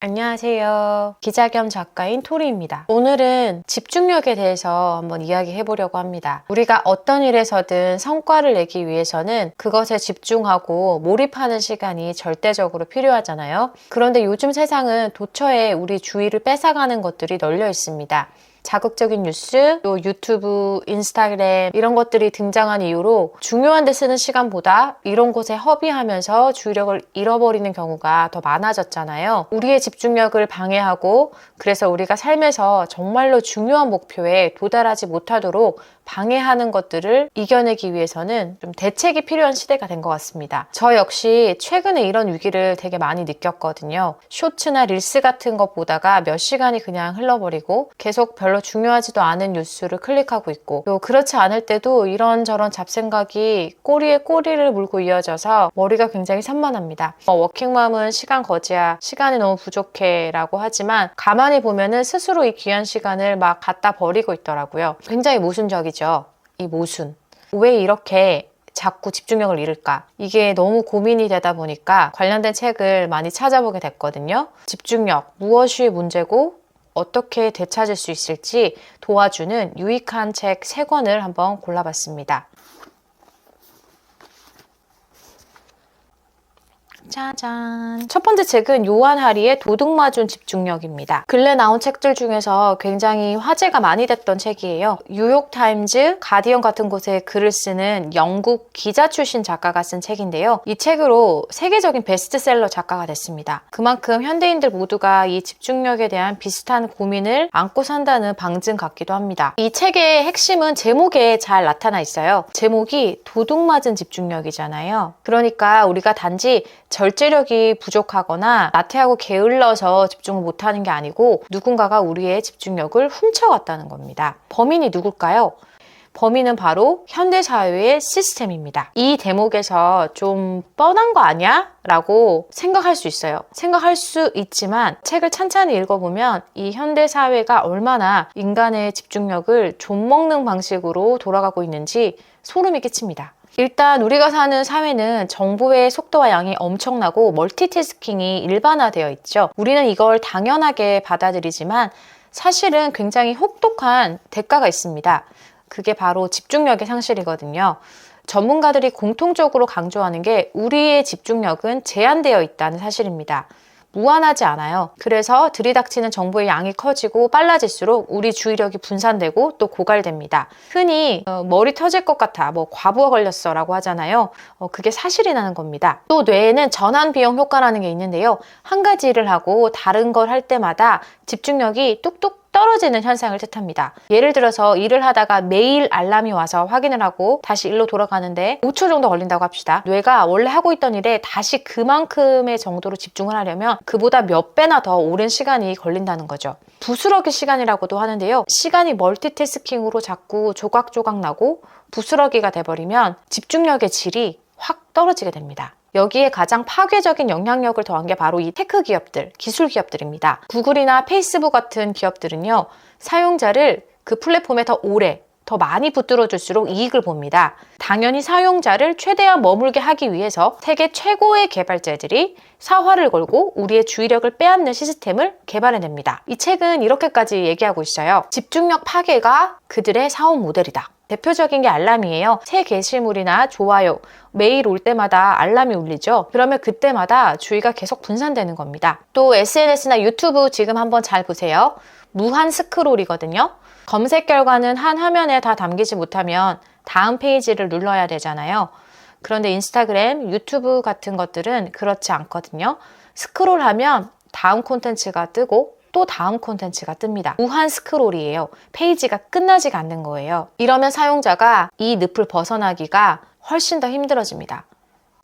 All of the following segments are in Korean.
안녕하세요. 기자 겸 작가인 토리입니다. 오늘은 집중력에 대해서 한번 이야기해 보려고 합니다. 우리가 어떤 일에서든 성과를 내기 위해서는 그것에 집중하고 몰입하는 시간이 절대적으로 필요하잖아요. 그런데 요즘 세상은 도처에 우리 주의를 뺏어가는 것들이 널려 있습니다. 자극적인 뉴스, 또 유튜브, 인스타그램 이런 것들이 등장한 이후로 중요한 데 쓰는 시간보다 이런 곳에 허비하면서 주의력을 잃어버리는 경우가 더 많아졌잖아요. 우리의 집중력을 방해하고 그래서 우리가 삶에서 정말로 중요한 목표에 도달하지 못하도록 방해하는 것들을 이겨내기 위해서는 좀 대책이 필요한 시대가 된 것 같습니다. 저 역시 최근에 이런 위기를 되게 많이 느꼈거든요. 쇼츠나 릴스 같은 것 보다가 몇 시간이 그냥 흘러버리고 계속 별로 중요하지도 않은 뉴스를 클릭하고 있고 또 그렇지 않을 때도 이런저런 잡생각이 꼬리에 꼬리를 물고 이어져서 머리가 굉장히 산만합니다. 어, 워킹맘은 시간 거지야 시간이 너무 부족해 라고 하지만 가만히 보면은 스스로 이 귀한 시간을 막 갖다 버리고 있더라고요. 굉장히 모순적이죠. 이 모순. 왜 이렇게 자꾸 집중력을 잃을까? 이게 너무 고민이 되다 보니까 관련된 책을 많이 찾아보게 됐거든요. 집중력, 무엇이 문제고 어떻게 되찾을 수 있을지 도와주는 유익한 책 3권을 한번 골라봤습니다. 짜잔. 첫 번째 책은 요한 하리의 도둑맞은 집중력입니다. 근래 나온 책들 중에서 굉장히 화제가 많이 됐던 책이에요. 뉴욕타임즈, 가디언 같은 곳에 글을 쓰는 영국 기자 출신 작가가 쓴 책인데요. 이 책으로 세계적인 베스트셀러 작가가 됐습니다. 그만큼 현대인들 모두가 이 집중력에 대한 비슷한 고민을 안고 산다는 방증 같기도 합니다. 이 책의 핵심은 제목에 잘 나타나 있어요. 제목이 도둑맞은 집중력이잖아요. 그러니까 우리가 단지 절제력이 부족하거나 나태하고 게을러서 집중을 못하는 게 아니고 누군가가 우리의 집중력을 훔쳐갔다는 겁니다. 범인이 누굴까요? 범인은 바로 현대사회의 시스템입니다. 이 대목에서 좀 뻔한 거 아니야? 라고 생각할 수 있어요. 생각할 수 있지만 책을 찬찬히 읽어보면 이 현대사회가 얼마나 인간의 집중력을 좀먹는 방식으로 돌아가고 있는지 소름이 끼칩니다. 일단 우리가 사는 사회는 정보의 속도와 양이 엄청나고 멀티태스킹이 일반화되어 있죠. 우리는 이걸 당연하게 받아들이지만 사실은 굉장히 혹독한 대가가 있습니다. 그게 바로 집중력의 상실이거든요. 전문가들이 공통적으로 강조하는 게 우리의 집중력은 제한되어 있다는 사실입니다. 무한하지 않아요. 그래서 들이닥치는 정보의 양이 커지고 빨라질수록 우리 주의력이 분산되고 또 고갈됩니다. 흔히 어, 머리 터질 것 같아, 뭐 과부하 걸렸어 라고 하잖아요. 어, 그게 사실이라는 겁니다. 또 뇌에는 전환 비용 효과라는 게 있는데요. 한 가지 일을 하고 다른 걸 할 때마다 집중력이 뚝뚝 떨어지는 현상을 뜻합니다. 예를 들어서 일을 하다가 매일 알람이 와서 확인을 하고 다시 일로 돌아가는데 5초 정도 걸린다고 합시다. 뇌가 원래 하고 있던 일에 다시 그만큼의 정도로 집중을 하려면 그보다 몇 배나 더 오랜 시간이 걸린다는 거죠. 부스러기 시간이라고도 하는데요. 시간이 멀티태스킹으로 자꾸 조각조각 나고 부스러기가 돼버리면 집중력의 질이 확 떨어지게 됩니다. 여기에 가장 파괴적인 영향력을 더한 게 바로 이 테크 기업들, 기술 기업들입니다. 구글이나 페이스북 같은 기업들은요, 사용자를 그 플랫폼에 더 오래, 더 많이 붙들어 줄수록 이익을 봅니다. 당연히 사용자를 최대한 머물게 하기 위해서 세계 최고의 개발자들이 사활을 걸고 우리의 주의력을 빼앗는 시스템을 개발해냅니다. 이 책은 이렇게까지 얘기하고 있어요. 집중력 파괴가 그들의 사업 모델이다. 대표적인 게 알람이에요. 새 게시물이나 좋아요, 메일 올 때마다 알람이 울리죠. 그러면 그때마다 주의가 계속 분산되는 겁니다. 또 SNS나 유튜브 지금 한번 잘 보세요. 무한 스크롤이거든요. 검색 결과는 한 화면에 다 담기지 못하면 다음 페이지를 눌러야 되잖아요. 그런데 인스타그램, 유튜브 같은 것들은 그렇지 않거든요. 스크롤하면 다음 콘텐츠가 뜨고 또 다음 콘텐츠가 뜹니다. 무한 스크롤이에요. 페이지가 끝나지가 않는 거예요. 이러면 사용자가 이 늪을 벗어나기가 훨씬 더 힘들어집니다.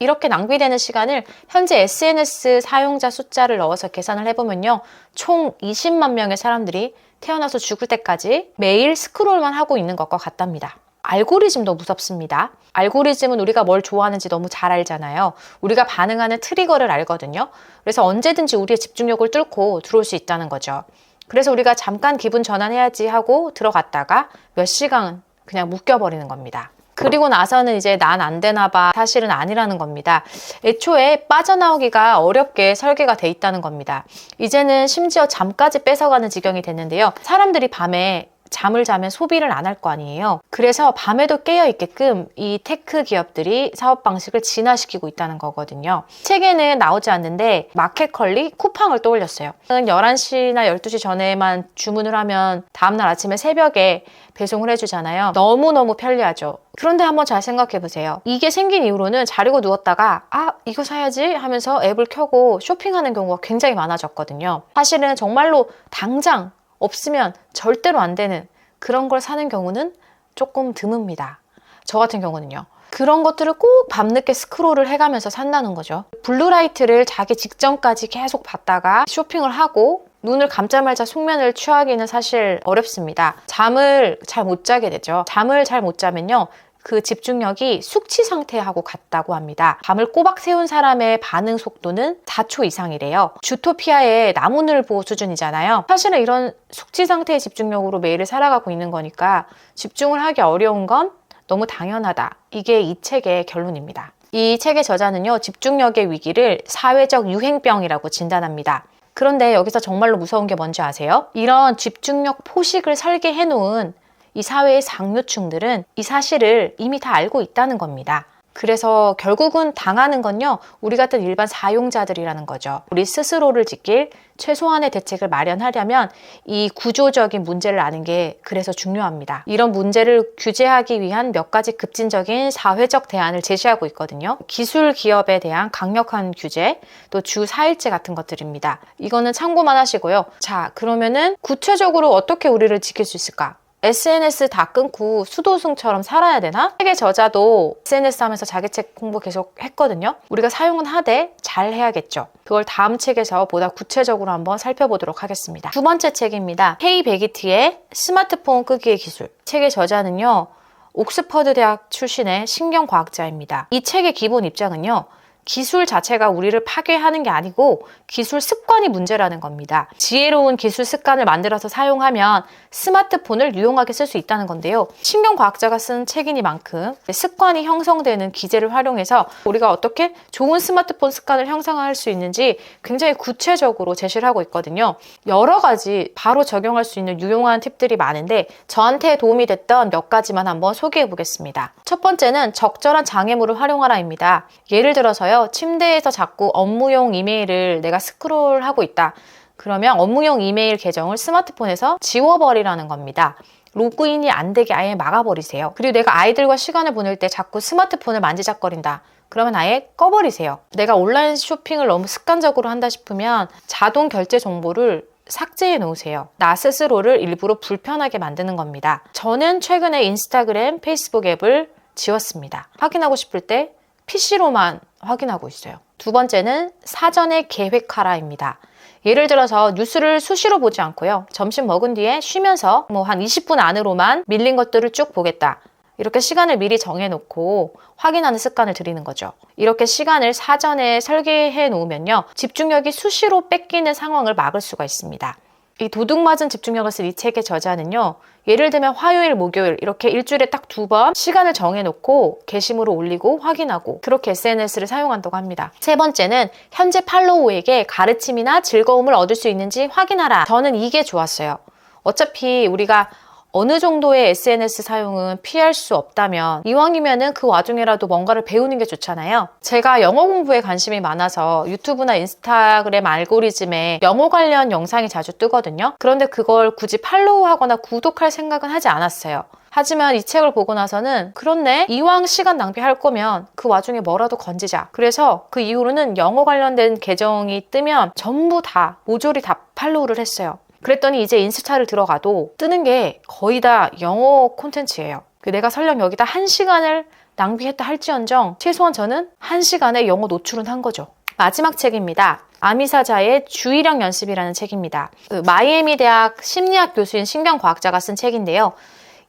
이렇게 낭비되는 시간을 현재 SNS 사용자 숫자를 넣어서 계산을 해보면요. 총 20만 명의 사람들이 태어나서 죽을 때까지 매일 스크롤만 하고 있는 것과 같답니다. 알고리즘도 무섭습니다. 알고리즘은 우리가 뭘 좋아하는지 너무 잘 알잖아요. 우리가 반응하는 트리거를 알거든요. 그래서 언제든지 우리의 집중력을 뚫고 들어올 수 있다는 거죠. 그래서 우리가 잠깐 기분 전환해야지 하고 들어갔다가 몇 시간 그냥 묶여버리는 겁니다. 그리고 나서는 이제 난 안 되나 봐 사실은 아니라는 겁니다. 애초에 빠져나오기가 어렵게 설계가 돼 있다는 겁니다. 이제는 심지어 잠까지 뺏어가는 지경이 됐는데요. 사람들이 밤에 잠을 자면 소비를 안 할 거 아니에요. 그래서 밤에도 깨어 있게끔 이 테크 기업들이 사업 방식을 진화시키고 있다는 거거든요. 책에는 나오지 않는데 마켓컬리 쿠팡을 떠올렸어요. 11시나 12시 전에만 주문을 하면 다음날 아침에 새벽에 배송을 해주잖아요. 너무너무 편리하죠. 그런데 한번 잘 생각해 보세요. 이게 생긴 이후로는 자려고 누웠다가 아 이거 사야지 하면서 앱을 켜고 쇼핑하는 경우가 굉장히 많아졌거든요. 사실은 정말로 당장 없으면 절대로 안 되는 그런 걸 사는 경우는 조금 드뭅니다. 저 같은 경우는요. 그런 것들을 꼭 밤늦게 스크롤을 해가면서 산다는 거죠. 블루라이트를 자기 직전까지 계속 봤다가 쇼핑을 하고 눈을 감자말자 숙면을 취하기는 사실 어렵습니다. 잠을 잘 못 자게 되죠. 잠을 잘 못 자면요. 그 집중력이 숙취 상태하고 같다고 합니다. 밤을 꼬박 세운 사람의 반응 속도는 4초 이상이래요. 주토피아의 나무늘보 수준이잖아요. 사실은 이런 숙취 상태의 집중력으로 매일을 살아가고 있는 거니까 집중을 하기 어려운 건 너무 당연하다. 이게 이 책의 결론입니다. 이 책의 저자는요, 집중력의 위기를 사회적 유행병이라고 진단합니다. 그런데 여기서 정말로 무서운 게 뭔지 아세요? 이런 집중력 포식을 설계해 놓은 이 사회의 상류층들은 이 사실을 이미 다 알고 있다는 겁니다. 그래서 결국은 당하는 건요, 우리 같은 일반 사용자들이라는 거죠. 우리 스스로를 지킬 최소한의 대책을 마련하려면 이 구조적인 문제를 아는 게 그래서 중요합니다. 이런 문제를 규제하기 위한 몇 가지 급진적인 사회적 대안을 제시하고 있거든요. 기술 기업에 대한 강력한 규제, 또 주 4일제 같은 것들입니다. 이거는 참고만 하시고요. 자, 그러면은 구체적으로 어떻게 우리를 지킬 수 있을까? SNS 다 끊고 수도승처럼 살아야 되나? 책의 저자도 SNS 하면서 자기 책 공부 계속 했거든요. 우리가 사용은 하되 잘 해야겠죠. 그걸 다음 책에서 보다 구체적으로 한번 살펴보도록 하겠습니다. 두 번째 책입니다. 헤이 베기트의 스마트폰 끄기의 기술. 책의 저자는요. 옥스퍼드 대학 출신의 신경과학자입니다. 이 책의 기본 입장은요. 기술 자체가 우리를 파괴하는 게 아니고 기술 습관이 문제라는 겁니다. 지혜로운 기술 습관을 만들어서 사용하면 스마트폰을 유용하게 쓸 수 있다는 건데요. 신경과학자가 쓴 책이니만큼 습관이 형성되는 기제를 활용해서 우리가 어떻게 좋은 스마트폰 습관을 형성할 수 있는지 굉장히 구체적으로 제시를 하고 있거든요. 여러 가지 바로 적용할 수 있는 유용한 팁들이 많은데 저한테 도움이 됐던 몇 가지만 한번 소개해 보겠습니다. 첫 번째는 적절한 장애물을 활용하라입니다. 예를 들어서요. 침대에서 자꾸 업무용 이메일을 내가 스크롤하고 있다. 그러면 업무용 이메일 계정을 스마트폰에서 지워버리라는 겁니다. 로그인이 안 되게 아예 막아버리세요. 그리고 내가 아이들과 시간을 보낼 때 자꾸 스마트폰을 만지작거린다. 그러면 아예 꺼버리세요. 내가 온라인 쇼핑을 너무 습관적으로 한다 싶으면 자동 결제 정보를 삭제해 놓으세요. 나 스스로를 일부러 불편하게 만드는 겁니다. 저는 최근에 인스타그램, 페이스북 앱을 지웠습니다. 확인하고 싶을 때 PC로만 확인하고 있어요. 두 번째는 사전에 계획하라입니다. 예를 들어서 뉴스를 수시로 보지 않고요. 점심 먹은 뒤에 쉬면서 뭐 한 20분 안으로만 밀린 것들을 쭉 보겠다. 이렇게 시간을 미리 정해놓고 확인하는 습관을 들이는 거죠. 이렇게 시간을 사전에 설계해 놓으면요. 집중력이 수시로 뺏기는 상황을 막을 수가 있습니다. 이 도둑 맞은 집중력을 쓴 이 책의 저자는요. 예를 들면 화요일, 목요일 이렇게 일주일에 딱 두 번 시간을 정해놓고 게시물을 올리고 확인하고 그렇게 SNS를 사용한다고 합니다. 세 번째는 현재 팔로우에게 가르침이나 즐거움을 얻을 수 있는지 확인하라. 저는 이게 좋았어요. 어차피 우리가 어느 정도의 SNS 사용은 피할 수 없다면 이왕이면은 그 와중에라도 뭔가를 배우는 게 좋잖아요. 제가 영어 공부에 관심이 많아서 유튜브나 인스타그램 알고리즘에 영어 관련 영상이 자주 뜨거든요. 그런데 그걸 굳이 팔로우하거나 구독할 생각은 하지 않았어요. 하지만 이 책을 보고 나서는 그렇네 이왕 시간 낭비할 거면 그 와중에 뭐라도 건지자 그래서 그 이후로는 영어 관련된 계정이 뜨면 전부 다 모조리 다 팔로우를 했어요 그랬더니 이제 인스타를 들어가도 뜨는 게 거의 다 영어 콘텐츠예요. 그 내가 설령 여기다 한 시간을 낭비했다 할지언정 최소한 저는 한 시간의 영어 노출은 한 거죠. 마지막 책입니다. 아미사자의 주의력 연습이라는 책입니다. 그 마이애미 대학 심리학 교수인 신경과학자가 쓴 책인데요.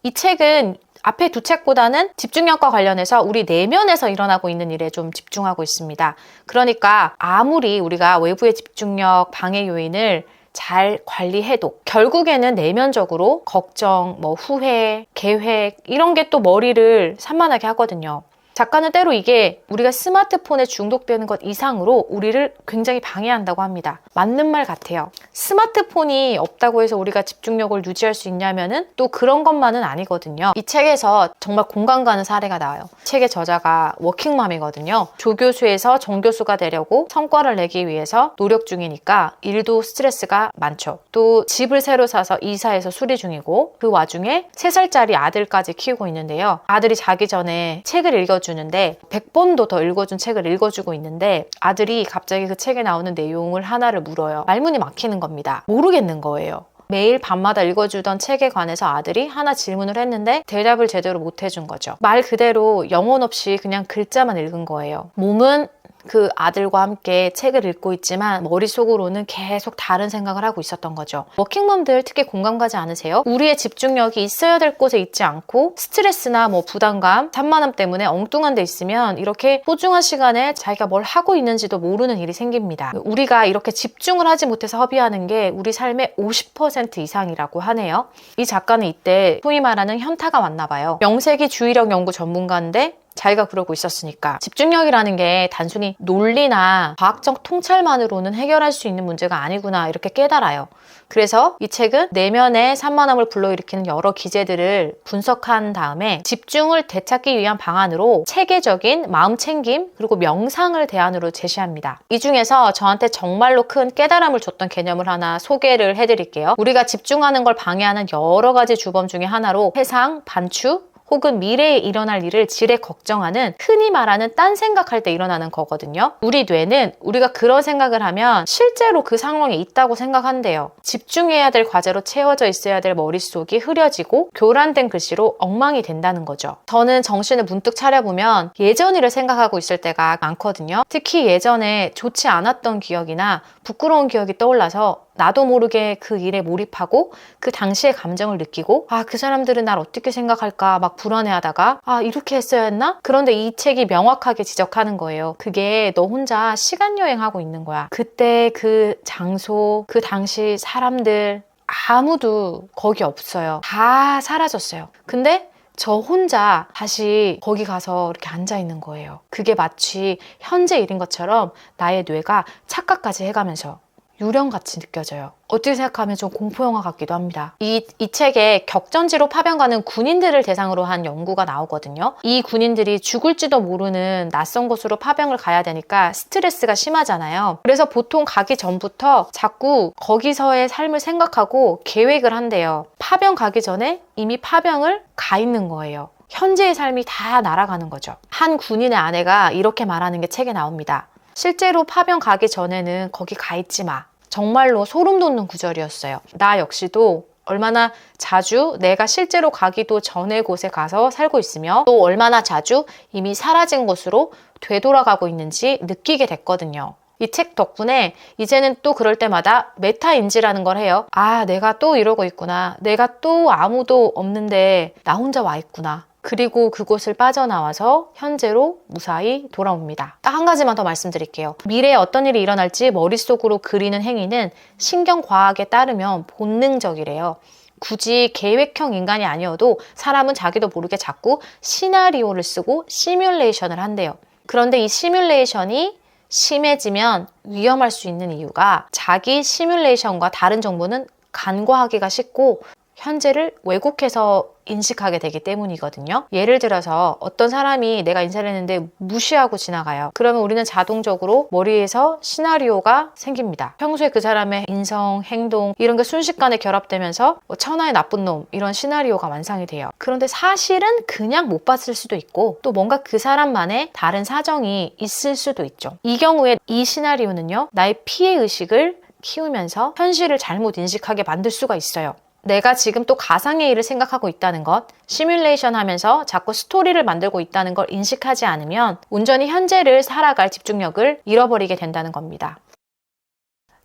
이 책은 앞에 두 책보다는 집중력과 관련해서 우리 내면에서 일어나고 있는 일에 좀 집중하고 있습니다. 그러니까 아무리 우리가 외부의 집중력 방해 요인을 잘 관리해도 결국에는 내면적으로 걱정, 뭐 후회, 계획 이런 게 또 머리를 산만하게 하거든요. 작가는 때로 이게 우리가 스마트폰에 중독되는 것 이상으로 우리를 굉장히 방해한다고 합니다. 맞는 말 같아요. 스마트폰이 없다고 해서 우리가 집중력을 유지할 수 있냐면은 또 그런 것만은 아니거든요. 이 책에서 정말 공감 가는 사례가 나와요. 책의 저자가 워킹맘이거든요. 조교수에서 정교수가 되려고 성과를 내기 위해서 노력 중이니까 일도 스트레스가 많죠. 또 집을 새로 사서 이사해서 수리 중이고 그 와중에 3살짜리 아들까지 키우고 있는데요. 아들이 자기 전에 책을 읽어 주는데 100번도 더 읽어준 책을 읽어주고 있는데 아들이 갑자기 그 책에 나오는 내용을 하나를 물어요. 말문이 막히는 겁니다. 모르겠는 거예요. 매일 밤마다 읽어주던 책에 관해서 아들이 하나 질문을 했는데 대답을 제대로 못 해준 거죠. 말 그대로 영혼 없이 그냥 글자만 읽은 거예요. 몸은 그 아들과 함께 책을 읽고 있지만 머릿속으로는 계속 다른 생각을 하고 있었던 거죠. 워킹맘들 특히 공감 가지 않으세요? 우리의 집중력이 있어야 될 곳에 있지 않고 스트레스나 뭐 부담감, 산만함 때문에 엉뚱한 데 있으면 이렇게 소중한 시간에 자기가 뭘 하고 있는지도 모르는 일이 생깁니다. 우리가 이렇게 집중을 하지 못해서 허비하는 게 우리 삶의 50% 이상이라고 하네요. 이 작가는 이때 소위 말하는 현타가 왔나 봐요. 명색이 주의력 연구 전문가인데 자기가 그러고 있었으니까 집중력이라는 게 단순히 논리나 과학적 통찰만으로는 해결할 수 있는 문제가 아니구나 이렇게 깨달아요. 그래서 이 책은 내면의 산만함을 불러일으키는 여러 기제들을 분석한 다음에 집중을 되찾기 위한 방안으로 체계적인 마음 챙김 그리고 명상을 대안으로 제시합니다. 이 중에서 저한테 정말로 큰 깨달음을 줬던 개념을 하나 소개를 해드릴게요. 우리가 집중하는 걸 방해하는 여러 가지 주범 중에 하나로 해상, 반추, 혹은 미래에 일어날 일을 지레 걱정하는 흔히 말하는 딴 생각할 때 일어나는 거거든요. 우리 뇌는 우리가 그런 생각을 하면 실제로 그 상황에 있다고 생각한대요. 집중해야 될 과제로 채워져 있어야 될 머릿속이 흐려지고 교란된 글씨로 엉망이 된다는 거죠. 저는 정신을 문득 차려보면 예전 일을 생각하고 있을 때가 많거든요. 특히 예전에 좋지 않았던 기억이나 부끄러운 기억이 떠올라서 나도 모르게 그 일에 몰입하고 그 당시의 감정을 느끼고 아 그 사람들은 날 어떻게 생각할까 막 불안해하다가 아 이렇게 했어야 했나? 그런데 이 책이 명확하게 지적하는 거예요. 그게 너 혼자 시간 여행하고 있는 거야. 그때 그 장소 그 당시 사람들 아무도 거기 없어요. 다 사라졌어요. 근데 저 혼자 다시 거기 가서 이렇게 앉아 있는 거예요. 그게 마치 현재 일인 것처럼 나의 뇌가 착각까지 해가면서 유령같이 느껴져요. 어떻게 생각하면 좀 공포영화 같기도 합니다. 이, 이 책에 격전지로 파병가는 군인들을 대상으로 한 연구가 나오거든요. 이 군인들이 죽을지도 모르는 낯선 곳으로 파병을 가야 되니까 스트레스가 심하잖아요. 그래서 보통 가기 전부터 자꾸 거기서의 삶을 생각하고 계획을 한대요. 파병 가기 전에 이미 파병을 가 있는 거예요. 현재의 삶이 다 날아가는 거죠. 한 군인의 아내가 이렇게 말하는 게 책에 나옵니다. 실제로 파병 가기 전에는 거기 가 있지 마. 정말로 소름 돋는 구절이었어요. 나 역시도 얼마나 자주 내가 실제로 가기도 전의 곳에 가서 살고 있으며 또 얼마나 자주 이미 사라진 곳으로 되돌아가고 있는지 느끼게 됐거든요. 이 책 덕분에 이제는 또 그럴 때마다 메타인지라는 걸 해요. 아, 내가 또 이러고 있구나. 내가 또 아무도 없는데 나 혼자 와 있구나. 그리고 그곳을 빠져나와서 현재로 무사히 돌아옵니다. 딱 한 가지만 더 말씀드릴게요. 미래에 어떤 일이 일어날지 머릿속으로 그리는 행위는 신경과학에 따르면 본능적이래요. 굳이 계획형 인간이 아니어도 사람은 자기도 모르게 자꾸 시나리오를 쓰고 시뮬레이션을 한대요. 그런데 이 시뮬레이션이 심해지면 위험할 수 있는 이유가 자기 시뮬레이션과 다른 정보는 간과하기가 쉽고 현재를 왜곡해서 인식하게 되기 때문이거든요. 예를 들어서 어떤 사람이 내가 인사를 했는데 무시하고 지나가요. 그러면 우리는 자동적으로 머리에서 시나리오가 생깁니다. 평소에 그 사람의 인성, 행동 이런 게 순식간에 결합되면서 뭐 천하의 나쁜 놈 이런 시나리오가 완성이 돼요. 그런데 사실은 그냥 못 봤을 수도 있고 또 뭔가 그 사람만의 다른 사정이 있을 수도 있죠. 이 경우에 이 시나리오는요. 나의 피해 의식을 키우면서 현실을 잘못 인식하게 만들 수가 있어요. 내가 지금 또 가상의 일을 생각하고 있다는 것, 시뮬레이션 하면서 자꾸 스토리를 만들고 있다는 걸 인식하지 않으면 온전히 현재를 살아갈 집중력을 잃어버리게 된다는 겁니다.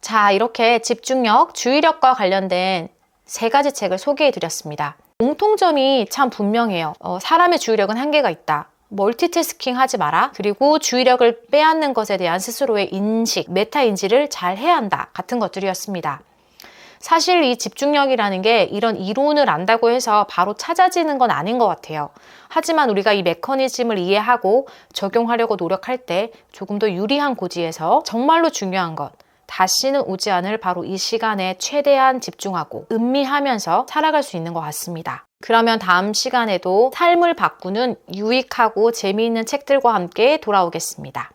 자, 이렇게 집중력, 주의력과 관련된 세 가지 책을 소개해 드렸습니다. 공통점이 참 분명해요. 어, 사람의 주의력은 한계가 있다. 멀티태스킹 하지 마라. 그리고 주의력을 빼앗는 것에 대한 스스로의 인식, 메타 인지를 잘 해야 한다. 같은 것들이었습니다. 사실 이 집중력이라는 게 이런 이론을 안다고 해서 바로 찾아지는 건 아닌 것 같아요. 하지만 우리가 이 메커니즘을 이해하고 적용하려고 노력할 때 조금 더 유리한 고지에서 정말로 중요한 것. 다시는 오지 않을 바로 이 시간에 최대한 집중하고 음미하면서 살아갈 수 있는 것 같습니다. 그러면 다음 시간에도 삶을 바꾸는 유익하고 재미있는 책들과 함께 돌아오겠습니다.